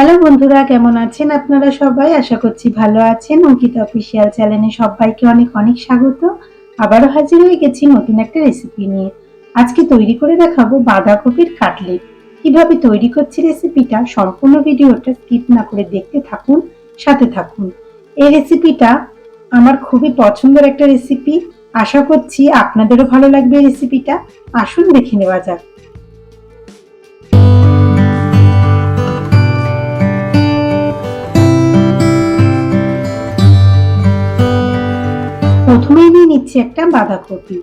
Hello বন্ধুরা, কেমন আছেন আপনারা সবাই? আশা করছি ভালো আছেন। অঙ্কিতা অফিসিয়াল চ্যানেলে সবাইকে অনেক অনেক স্বাগত। আবারও হাজির হয়ে গেছি নতুন একটা রেসিপি নিয়ে। আজকে তৈরি করে দেখাবো বাঁধাকপির কাটলেট কীভাবে তৈরি করছি রেসিপিটা সম্পূর্ণ ভিডিওটা স্কিপ না করে দেখতে থাকুন, সাথে থাকুন। এই রেসিপিটা আমার খুবই পছন্দের একটা রেসিপি আশা করছি আপনাদেরও ভালো লাগবে রেসিপিটা আসুন দেখে নেওয়া যাক। নিচ্ছি একটা বাঁধাকপি।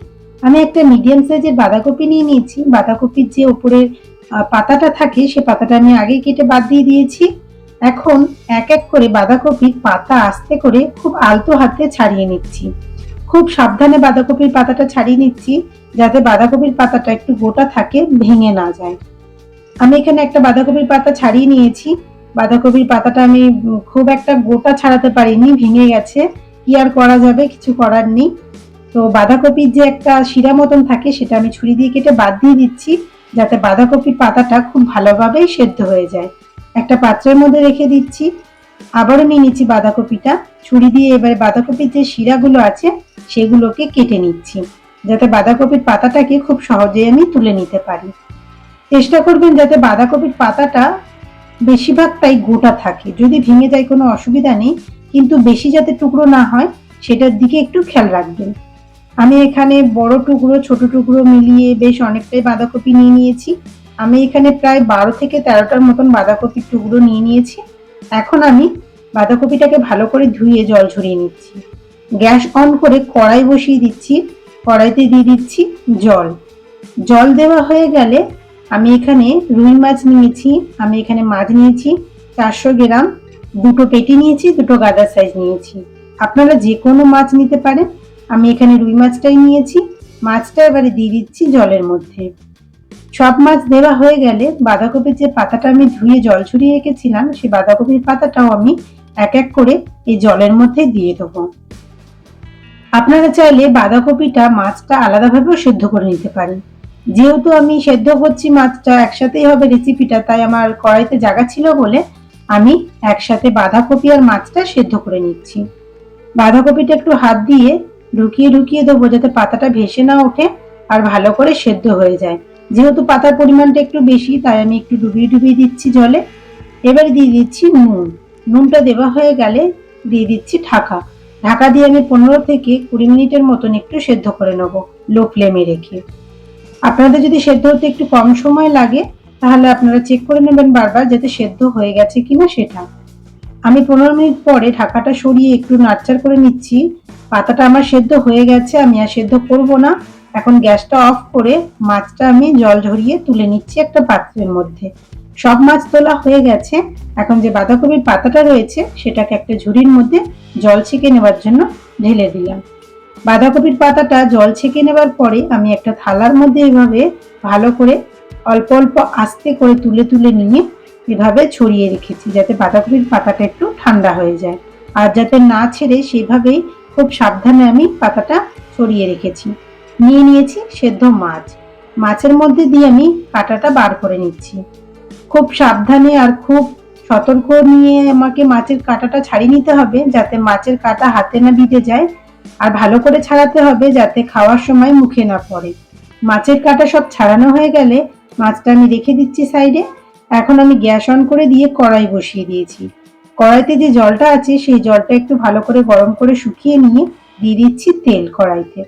আমি একটা মিডিয়াম সাইজের বাঁধাকপি নিয়ে নিয়েছি। বাঁধাকপির যে উপরের পাতাটা থাকে, সে পাতাটা আমি আগে কেটে বাদ দিয়ে দিয়েছি। এখন এক এক করে বাঁধাকপির পাতা আস্তে করে খুব আলতো হাতে ছাড়িয়ে নিচ্ছি। খুব সাবধানে বাঁধাকপির পাতাটা ছাড়িয়ে নিচ্ছি, যাতে বাঁধাকপির পাতাটা একটু গোটা থাকে, ভেঙে না যায়। আমি এখানে একটা বাঁধাকপির পাতা ছাড়িয়ে নিয়েছি। বাঁধাকপির পাতাটা আমি খুব একটা গোটা ছাড়াতে পারিনি, ভেঙে গেছে। কি আর করা যাবে? কিছু করার নেই। তো বাঁধাকপির যে একটা শিরা মতন থাকে, সেটা আমি ছুরি দিয়ে কেটে বাদ দিয়ে দিচ্ছি, যাতে বাঁধাকপির পাতাটা খুব ভালোভাবেই সেদ্ধ হয়ে যায়। একটা পাত্রের মধ্যে রেখে দিচ্ছি। আবারও নিয়ে নিচ্ছি বাঁধাকপিটা। ছুরি দিয়ে এবারে বাঁধাকপির যে শিরাগুলো আছে, সেগুলোকে কেটে নিচ্ছি, যাতে বাঁধাকপির পাতাটাকে খুব সহজেই আমি তুলে নিতে পারি। চেষ্টা করবেন যাতে বাঁধাকপির পাতাটা বেশিরভাগটাই গোটা থাকে। যদি ভেঙে যায় কোনো অসুবিধা নেই, কিন্তু বেশি যাতে টুকরো না হয়, সেটার দিকে একটু খেয়াল রাখবেন। আমি এখানে বড় টুকরো, ছোট টুকরো মিলিয়ে বেশ অনেকটাই বাঁধাকপি নিয়ে নিয়েছি। আমি এখানে প্রায় বারো থেকে তেরোটার মতন বাঁধাকপির টুকরো নিয়ে নিয়েছি। এখন আমি বাঁধাকপিটাকে ভালো করে ধুয়ে জল ঝরিয়ে নিচ্ছি। গ্যাস অন করে কড়াই বসিয়ে দিচ্ছি। কড়াইতে দিয়ে দিচ্ছি জল। জল দেওয়া হয়ে গেলে আমি এখানে রুই মাছ নিয়েছি, আমি এখানে মাছ নিয়েছি, চারশো গ্রাম। দুটো পেটি নিয়েছি, দুটো গাদা সাইজ নিয়েছি। আপনারা যে কোনো মাছ নিতে পারেন। আমি এখানে রুই মাছটাই নিয়েছি। মাছটা এবারে দিয়ে দিচ্ছি জলের মধ্যে। সব মাছ দেওয়া হয়ে গেলে বাঁধাকপির যে পাতাটা আমি ধুয়ে জল ছড়িয়ে রেখেছিলাম, সেই বাঁধাকপির পাতাটাও আমি এক এক করে এই জলের মধ্যে দিয়ে দেবো। আপনারা চাইলে বাঁধাকপিটা মাছটা আলাদাভাবেও সেদ্ধ করে নিতে পারেন। যেহেতু আমি সেদ্ধ করছি মাছটা, একসাথেই হবে রেসিপিটা, তাই আমার কড়াইতে জায়গা ছিল বলে আমি একসাথে বাঁধাকপি আর মাছটা সেদ্ধ করে নিচ্ছি। বাঁধাকপিটা একটু হাত দিয়ে ঢুকিয়ে ঢুকিয়ে দেবো যাতে পাতাটা ভেসে না ওঠে আর ভালো করে সেদ্ধ হয়ে যায়। যেহেতু পাতার পরিমাণটা একটু বেশি, তাই আমি একটু ডুবিয়ে ডুবিয়ে দিচ্ছি জলে। এবারে দিয়ে দিচ্ছি নুন। নুনটা দেওয়া হয়ে গেলে দিয়ে দিচ্ছি ঢাকা। ঢাকা দিয়ে আমি পনেরো থেকে কুড়ি মিনিটের মতন একটু সেদ্ধ করে নেব লো ফ্লেমে রেখে। আপনাদের যদি সেদ্ধ হতে একটু কম সময় লাগে, তাহলে আপনারা চেক করে নেবেন বারবার যাতে সেদ্ধ হয়ে গেছে কিনা সেটা। আমি পনেরো মিনিট পরে ঢাকাটা সরিয়ে একটু নাড়চাড় করে নিচ্ছি। পাতাটা আমার সেদ্ধ হয়ে গেছে, আমি আর সেদ্ধ করব না। এখন গ্যাসটা অফ করে মাছটা আমি জল ঝরিয়ে তুলে নিচ্ছি একটা পাত্রের মধ্যে। সব মাছ তোলা হয়ে গেছে। এখন যে বাঁধাকপির পাতাটা রয়েছে, সেটাকে একটা ঝুড়ির মধ্যে জল ছেঁকে নেওয়ার জন্য ঢেলে দিলাম। বাঁধাকপির পাতাটা জল ছেঁকে নেবার পরে আমি একটা থালার মধ্যে এভাবে ভালো করে অল্প অল্প আস্তে করে তুলে তুলে নিয়ে এভাবে ছড়িয়ে রেখেছি যাতে বাঁধাকপির পাতাটা একটু ঠান্ডা হয়ে যায়। আর যাতে না ছেড়ে সেভাবেই খুব সাবধানে আমি পাতাটা ছড়িয়ে রেখেছি। নিয়ে নিয়েছি সেদ্ধ মাছ। মাছের মধ্যে দিয়ে আমি কাঁটাটা বার করে নিচ্ছি। খুব সাবধানে আর খুব সতর্ক নিয়ে আমাকে মাছের কাঁটাটা ছাড়িয়ে নিতে হবে যাতে মাছের কাঁটা হাতে না বিঁধে যায়। আর ভালো করে ছাড়াতে হবে যাতে খাওয়ার সময় মুখে না পড়ে। মাছের কাঁটা সব ছাড়ানো হয়ে গেলে মাছটা আমি রেখে দিচ্ছি সাইডে। এখন আমি গ্যাস অন করে দিয়ে কড়াই বসিয়ে দিয়েছি। কড়াইতে যে জলটা আছে, সেই জলটা একটু ভালো করে গরম করে শুকিয়ে নিয়ে দিয়ে দিচ্ছি তেল কড়াইতে।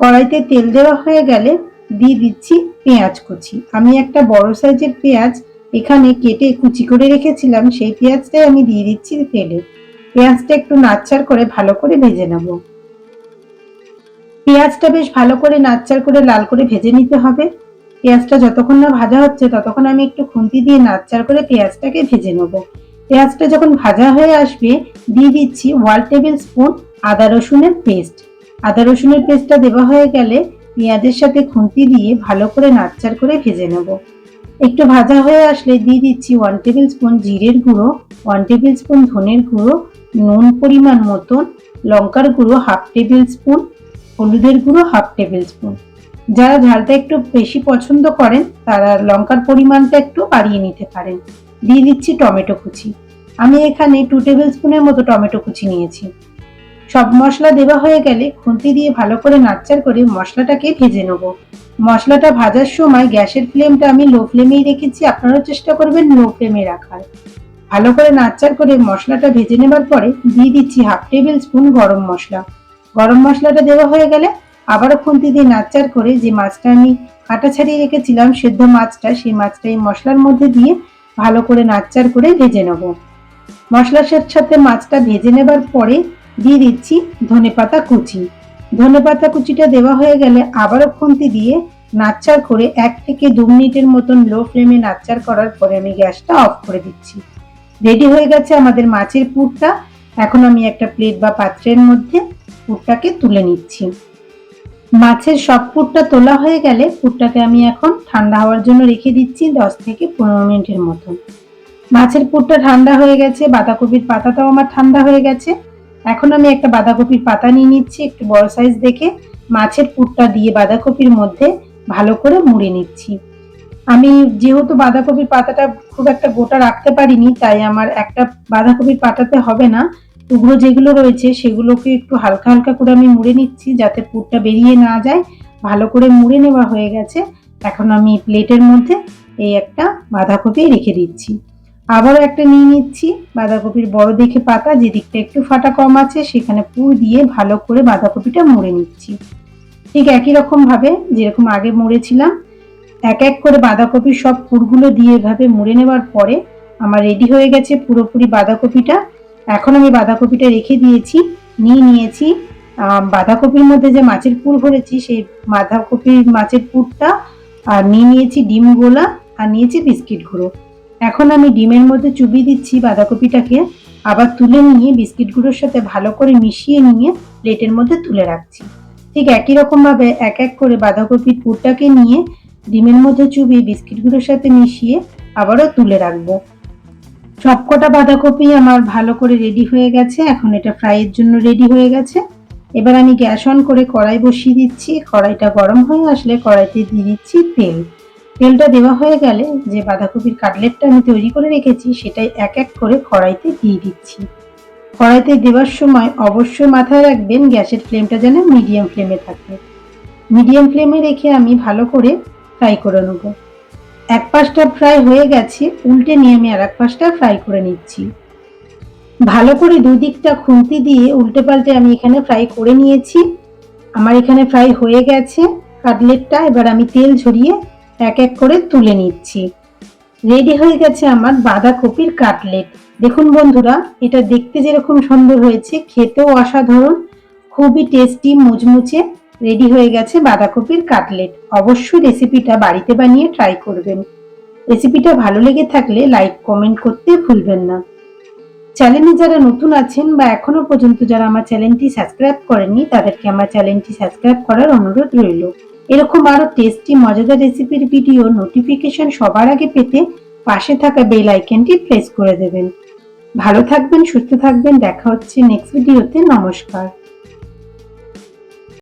কড়াইতে তেল দেওয়া হয়ে গেলে দিয়ে দিচ্ছি পেঁয়াজ কুচি। আমি একটা বড় সাইজের পেঁয়াজ এখানে কেটে কুচি করে রেখেছিলাম, সেই পেঁয়াজটাই আমি দিয়ে দিচ্ছি তেলে। পেঁয়াজটা একটু নাচ্চার করে ভালো করে ভেজে নেব। পেঁয়াজটা বেশ ভালো করে নাচ্চার করে লাল করে ভেজে নিতে হবে। পেঁয়াজটা যতক্ষণ না ভাজা হচ্ছে, ততক্ষণ আমি একটু খুন্তি দিয়ে নাচ্চার করে পেঁয়াজটাকে ভেজে নেব। পেঁয়াজটা যখন ভাজা হয়ে আসবে, দিয়ে দিচ্ছি ওয়ান টেবিল স্পুন আদা রসুনের পেস্ট আদা রসুনের পেস্টটা দেওয়া হয়ে গেলে পেঁয়াজের সাথে খুন্তি দিয়ে ভালো করে নাচ্চার করে ভেজে নেব। একটু ভাজা হয়ে আসলে দিয়ে দিচ্ছি ওয়ান টেবিল স্পুন জিরের গুঁড়ো ওয়ান টেবিল স্পুন ধনের গুঁড়ো, নুন পরিমাণ মতন, লঙ্কার গুঁড়ো হাফ টেবিল স্পুন হলুদের গুঁড়ো হাফ টেবিল স্পুন যারা ঝালটা একটু বেশি পছন্দ করেন, তারা লঙ্কার পরিমাণটা একটু বাড়িয়ে নিতে পারেন। দিয়ে দিচ্ছি টমেটো কুচি। আমি এখানে টু টেবিল স্পুনের মতো টমেটো কুচি নিয়েছি। সব মশলা দেওয়া হয়ে গেলে খুন্তি দিয়ে ভালো করে নাড়চাড় করে মশলাটাকে ভেজে নেব। মশলাটা ভাজার সময় গ্যাসের ফ্লেমটা আমি লো ফ্লেমেই রেখেছি। আপনারাও চেষ্টা করবেন লো ফ্লেমে রাখার। ভালো করে নাড়চাড় করে মশলাটা ভেজে নেবার পরে দিয়ে দিচ্ছি হাফ টেবিল স্পুন গরম মশলা। গরম মশলাটা দেওয়া হয়ে গেলে আবারও খুন্তি দিয়ে নাড়চাড় করে যে মাছটা আমি কাটা ছাড়িয়ে রেখেছিলাম, সেদ্ধ মাছটা, সেই মাছটা এই মশলার মধ্যে দিয়ে ভালো করে নাড়চাড় করে ভেজে নেব। মশলার সাথে মাছটা ভেজে নেবার পরে দিয়ে দিচ্ছি ধনেপাতা কুচি। ধনেপাতা কুচিটা দেওয়া হয়ে গেলে আবারও খুন্তি দিয়ে নাড়চাড় করে এক থেকে দু মিনিটের মতন লো ফ্লেমে নাড়চাড় করার পরে আমি গ্যাসটা অফ করে দিচ্ছি। রেডি হয়ে গেছে আমাদের মাছের পুরটা। এখন আমি একটা প্লেট বা পাত্রের মধ্যে পুরটাকে তুলে নিচ্ছি। মাছের সব পুরটা তোলা হয়ে গেলে পুরটাকে আমি এখন ঠান্ডা হওয়ার জন্য রেখে দিচ্ছি দশ থেকে পনেরো মিনিটের মতন। মাছের পুরটা ঠান্ডা হয়ে গেছে, বাঁধাকপির পাতাটাও আমার ঠান্ডা হয়ে গেছে। এখন আমি একটা বাঁধাকপির পাতা নিয়ে নিচ্ছি, একটু বড় সাইজ দেখে মাছের পুরটা দিয়ে বাঁধাকপির মধ্যে ভালো করে মুড়ে নিচ্ছি। আমি যেহেতু বাঁধাকপির পাতাটা খুব একটা গোটা রাখতে পারিনি, তাই আমার একটা বাঁধাকপির পাতাতে হবে না। টুকরো যেগুলো রয়েছে সেগুলোকে একটু হালকা হালকা করে আমি মুড়ে নিচ্ছি যাতে পুরটা বেরিয়ে না যায়। ভালো করে মুড়ে নেওয়া হয়ে গেছে। এখন আমি প্লেটের মধ্যে এই একটা বাঁধাকপি রেখে দিচ্ছি। আবারও একটা নিয়ে নিচ্ছি। বাঁধাকপির বড় দেখে পাতা, যে দিকটা একটু ফাটা কম আছে, সেখানে পুর দিয়ে ভালো করে বাঁধাকপিটা মুড়ে নিচ্ছি। ঠিক একই রকমভাবে যেরকম আগে মুড়েছিলাম, এক এক করে বাঁধাকপির সব পুরগুলো দিয়ে এভাবে মুড়ে নেওয়ার পরে আমার রেডি হয়ে গেছে পুরোপুরি বাঁধাকপিটা। এখন আমি বাঁধাকপিটা রেখে দিয়েছি, নিয়ে নিয়েছি। বাঁধাকপির মধ্যে যে মাছের পুর ভরেছি, সেই বাঁধাকপির মাছের পুরটা, আর নিয়ে নিয়েছি ডিম গোলা, আর নিয়েছি বিস্কিট গুঁড়ো। এখন আমি ডিমের মধ্যে চুবিয়ে দিচ্ছি বাঁধাকপিটাকে, আবার তুলে নিয়ে বিস্কিট গুঁড়োর সাথে ভালো করে মিশিয়ে নিয়ে প্লেটের মধ্যে তুলে রাখছি। ঠিক একই রকমভাবে এক এক করে বাঁধাকপির পুরটাকে নিয়ে ডিমের মধ্যে চুবিয়ে বিস্কিট গুঁড়োর সাথে মিশিয়ে আবারও তুলে রাখব। সবকটা বাঁধাকপি আমার ভালো করে রেডি হয়ে গেছে। এখন এটা ফ্রাইয়ের জন্য রেডি হয়ে গেছে। এবার আমি গ্যাস অন করে কড়াই বসিয়ে দিচ্ছি। কড়াইটা গরম হয়ে আসলে কড়াইতে দিয়ে দিচ্ছি তেল। তেলটা দেওয়া হয়ে গেলে যে বাঁধাকপির কাটলেটটা আমি তৈরি করে রেখেছি, সেটাই এক এক করে কড়াইতে দিয়ে দিচ্ছি। কড়াইতে দেওয়ার সময় অবশ্যই মাথায় রাখবেন গ্যাসের ফ্লেমটা যেন মিডিয়াম ফ্লেমে থাকে। মিডিয়াম ফ্লেমে রেখে আমি ভালো করে ফ্রাই করে নেব। এক পাশটা ফ্রাই হয়ে গেছে, উল্টে নিয়ে আমি আর এক পাশটা ফ্রাই করে নিচ্ছি। ভালো করে দুদিকটা খুন্তি দিয়ে উল্টে পাল্টে আমি এখানে ফ্রাই করে নিয়েছি। আমার এখানে ফ্রাই হয়ে গেছে, কাটলেটটা এবার আমি তেল ঝরিয়ে এক এক করে তুলে নিচ্ছি। রেডি হয়ে গেছে আমার বাঁধাকপির কাটলেট। দেখুন বন্ধুরা, এটা দেখতে যেরকম সুন্দর হয়েছে, খেতেও অসাধারণ, খুবই টেস্টি মুচমুচে। রেডি হয়ে গেছে বাঁধাকপির কাটলেট। অবশ্যই রেসিপিটা বাড়িতে বানিয়ে ট্রাই করবেন। রেসিপিটা ভালো লেগে থাকলে লাইক কমেন্ট করতে ভুলবেন না। চ্যানেলে যারা নতুন আছেন বা এখনও পর্যন্ত যারা আমার চ্যানেলটি সাবস্ক্রাইব করেননি, তাদেরকে আমার চ্যানেলটি সাবস্ক্রাইব করার অনুরোধ রইল। এরকম আরও টেস্টি মজাদার রেসিপির ভিডিও নোটিফিকেশন সবার আগে পেতে পাশে থাকা বেল আইকনটি প্রেস করে দেবেন। ভালো থাকবেন, সুস্থ থাকবেন, দেখা হচ্ছে নেক্সট ভিডিওতে নমস্কার।